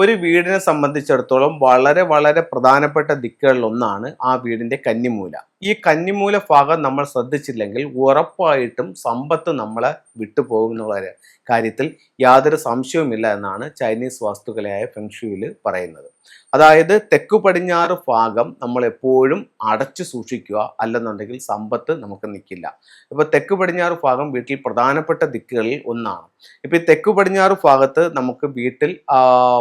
ഒരു വീടിനെ സംബന്ധിച്ചിടത്തോളം വളരെ വളരെ പ്രധാനപ്പെട്ട ദിക്കുകളിലൊന്നാണ് ആ വീടിന്റെ കന്നിമൂല. ഈ കന്നിമൂല ഭാഗം നമ്മൾ ശ്രദ്ധിച്ചില്ലെങ്കിൽ ഉറപ്പായിട്ടും സമ്പത്ത് നമ്മളെ വിട്ടുപോകും എന്നുള്ള കാര്യത്തിൽ യാതൊരു സംശയവുമില്ല എന്നാണ് ചൈനീസ് വാസ്തുകലയായ ഫെങ്ഷുയിൽ പറയുന്നത്. അതായത് തെക്കു പടിഞ്ഞാറ് ഭാഗം നമ്മൾ എപ്പോഴും അടച്ചു സൂക്ഷിക്കുക അല്ലെന്നുണ്ടെങ്കിൽ സമ്പത്ത് നമുക്ക് നിൽക്കില്ല. ഇപ്പൊ തെക്കു പടിഞ്ഞാറ് ഭാഗം വീട്ടിൽ പ്രധാനപ്പെട്ട ദിക്കുകളിൽ ഒന്നാണ്. ഇപ്പൊ ഈ തെക്കു പടിഞ്ഞാറ് ഭാഗത്ത് നമുക്ക് വീട്ടിൽ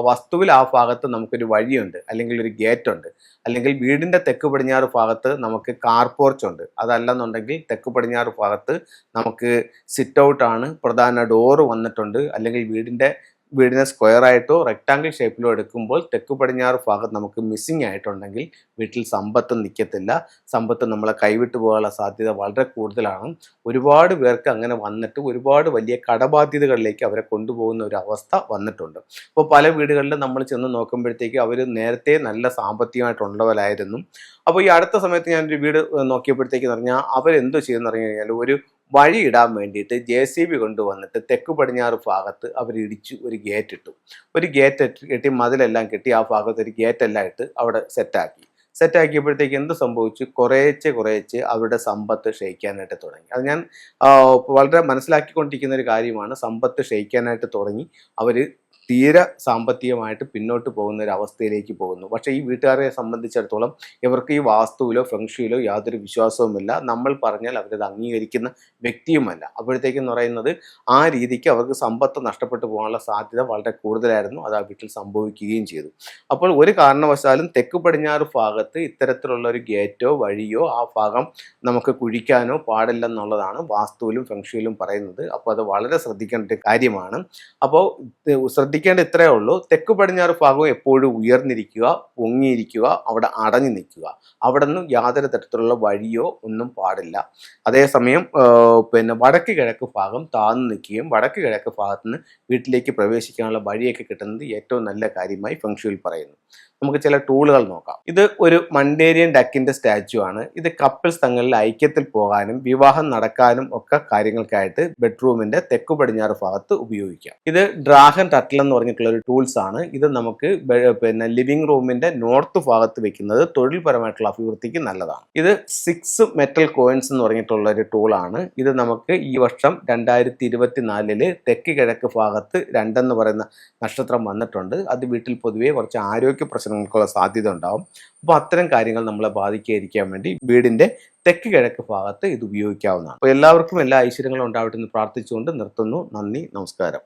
വസ്തുവിൽ ആ ഭാഗത്ത് നമുക്കൊരു വഴിയുണ്ട്. അല്ലെങ്കിൽ ഒരു ഗേറ്റ് ഉണ്ട് അല്ലെങ്കിൽ വീടിന്റെ തെക്കു പടിഞ്ഞാറ് ഭാഗത്ത് നമുക്ക് കാർ പോർച്ച് ഉണ്ട്. അതല്ലെന്നുണ്ടെങ്കിൽ തെക്ക് പടിഞ്ഞാറ് ഭാഗത്ത് നമുക്ക് സിറ്റ് ഔട്ടാണ് പ്രധാന ഡോറ് വന്നിട്ടുണ്ട്. അല്ലെങ്കിൽ വീടിന്റെ വീടിനെ സ്ക്വയർ ആയിട്ടോ റെക്ടാങ്കിൾ ഷേപ്പിലോ എടുക്കുമ്പോൾ തെക്ക് പടിഞ്ഞാറ് ഭാഗത്ത് നമുക്ക് മിസ്സിംഗ് ആയിട്ടുണ്ടെങ്കിൽ വീട്ടിൽ സമ്പത്ത് നിൽക്കത്തില്ല സമ്പത്ത് നമ്മളെ കൈവിട്ടു പോകാനുള്ള സാധ്യത വളരെ കൂടുതലാണ്. ഒരുപാട് പേർക്ക് അങ്ങനെ വന്നിട്ട് ഒരുപാട് വലിയ കടബാധ്യതകളിലേക്ക് അവരെ കൊണ്ടുപോകുന്ന ഒരു അവസ്ഥ വന്നിട്ടുണ്ട്. അപ്പോൾ പല വീടുകളിലും നമ്മൾ ചെന്ന് നോക്കുമ്പോഴത്തേക്ക് അവർ നേരത്തെ നല്ല സാമ്പത്തികമായിട്ടുള്ളവരായിരുന്നു. അപ്പോൾ ഈ അടുത്ത സമയത്ത് ഞാനൊരു വീട് നോക്കിയപ്പോഴത്തേക്ക് പറഞ്ഞാൽ അവരെന്തോ ചെയ്യുന്ന പറഞ്ഞു കഴിഞ്ഞാൽ ഒരു വഴി ഇടാൻ വേണ്ടിയിട്ട് ജെ സി ബി കൊണ്ടുവന്നിട്ട് തെക്ക് പടിഞ്ഞാറ് ഭാഗത്ത് അവർ ഇടിച്ചു ഒരു ഗേറ്റ് ഇട്ടു. ഒരു ഗേറ്റ് കെട്ടി മതിലെല്ലാം കെട്ടി ആ ഭാഗത്ത് ഒരു ഗേറ്റ് എല്ലാം ഇട്ട് അവിടെ സെറ്റാക്കി സെറ്റാക്കിയപ്പോഴത്തേക്ക് എന്ത് സംഭവിച്ചു? കുറേച്ചെ കുറേച്ച് അവരുടെ സമ്പത്ത് ക്ഷയിക്കാനായിട്ട് തുടങ്ങി. അത് ഞാൻ വളരെ മനസ്സിലാക്കിക്കൊണ്ടിരിക്കുന്ന ഒരു കാര്യമാണ്. സമ്പത്ത് ക്ഷയിക്കാനായിട്ട് തുടങ്ങി. അവർ തീരെ സാമ്പത്തികമായിട്ട് പിന്നോട്ട് പോകുന്ന ഒരു അവസ്ഥയിലേക്ക് പോകുന്നു. പക്ഷേ ഈ വീട്ടുകാരെ സംബന്ധിച്ചിടത്തോളം ഇവർക്ക് ഈ വാസ്തുവിലോ ഫെങ്ഷുയിലോ യാതൊരു വിശ്വാസവുമില്ല. നമ്മൾ പറഞ്ഞാൽ അവരത് അംഗീകരിക്കുന്ന വ്യക്തിയുമല്ല. അപ്പോഴത്തേക്കെന്ന് പറയുന്നത് ആ രീതിക്ക് അവർക്ക് സമ്പത്ത് നഷ്ടപ്പെട്ടു പോകാനുള്ള സാധ്യത വളരെ കൂടുതലായിരുന്നു. അത് ആ വീട്ടിൽ സംഭവിക്കുകയും ചെയ്തു. അപ്പോൾ ഒരു കാരണവശാലും തെക്ക് പടിഞ്ഞാറ് ഭാഗത്ത് ഇത്തരത്തിലുള്ള ഒരു ഗേറ്റോ വഴിയോ ആ ഭാഗം നമുക്ക് കുഴിക്കാനോ പാടില്ലെന്നുള്ളതാണ് വാസ്തുവിലും ഫെങ്ഷുയിലും പറയുന്നത്. അപ്പോൾ അത് വളരെ ശ്രദ്ധിക്കേണ്ട ഒരു കാര്യമാണ്. അപ്പോൾ ഇത് ശ്രദ്ധിക്കേണ്ട ഇത്രയേ ഉള്ളൂ. തെക്ക് പടിഞ്ഞാറ് ഭാഗം എപ്പോഴും ഉയർന്നിരിക്കുക പൊങ്ങിയിരിക്കുക അവിടെ അടഞ്ഞു നിൽക്കുക. അവിടെ നിന്നും യാതൊരു തരത്തിലുള്ള വഴിയോ ഒന്നും പാടില്ല. അതേസമയം പിന്നെ വടക്ക് കിഴക്ക് ഭാഗം താഴ്ന്നു നിൽക്കുകയും വടക്ക് കിഴക്ക് ഭാഗത്ത് നിന്ന് വീട്ടിലേക്ക് പ്രവേശിക്കാനുള്ള വഴിയൊക്കെ കിട്ടുന്നത് ഏറ്റവും നല്ല കാര്യമായി ഫെങ്ഷുയിൽ പറയുന്നു. നമുക്ക് ചില ടൂളുകൾ നോക്കാം. ഇത് ഒരു മണ്ടേരിയൻ ഡക്കിന്റെ സ്റ്റാച്ചു ആണ്. ഇത് കപ്പിൾസ് തങ്ങളിൽ ഐക്യത്തിൽ പോകാനും വിവാഹം നടക്കാനും ഒക്കെ കാര്യങ്ങൾക്കായിട്ട് ബെഡ്റൂമിന്റെ തെക്കു പടിഞ്ഞാറ് ഭാഗത്ത് ഉപയോഗിക്കാം. ഇത് ഡ്രാഗൺ ടട്ടിൽ എന്ന് പറഞ്ഞിട്ടുള്ള ഒരു ടൂൾസ് ആണ്. ഇത് നമുക്ക് പിന്നെ ലിവിംഗ് റൂമിന്റെ നോർത്ത് ഭാഗത്ത് വെക്കുന്നത് തൊഴിൽപരമായിട്ടുള്ള അഭിവൃദ്ധിക്ക് നല്ലതാണ്. ഇത് സിക്സ് മെറ്റൽ കോയിൻസ് എന്ന് പറഞ്ഞിട്ടുള്ള ഒരു ടൂളാണ് ഇത് നമുക്ക് ഈ വർഷം രണ്ടായിരത്തി ഇരുപത്തിനാലിൽ തെക്ക് കിഴക്ക് ഭാഗത്ത് രണ്ടെന്ന് പറയുന്ന നക്ഷത്രം വന്നിട്ടുണ്ട്. അത് വീട്ടിൽ പൊതുവേ കുറച്ച് ആരോഗ്യ പ്രശ്നങ്ങൾക്കുള്ള സാധ്യത ഉണ്ടാവും. അപ്പോൾ അത്തരം കാര്യങ്ങൾ നമ്മളെ ബാധിക്കാതിരിക്കാൻ വേണ്ടി വീടിന്റെ തെക്ക് കിഴക്ക് ഭാഗത്ത് ഇത് ഉപയോഗിക്കാവുന്നതാണ്. അപ്പോൾ എല്ലാവർക്കും എല്ലാ ഐശ്വര്യങ്ങളും ഉണ്ടാവട്ടെ എന്ന് പ്രാർത്ഥിച്ചുകൊണ്ട് നിർത്തുന്നു. നന്ദി നമസ്കാരം.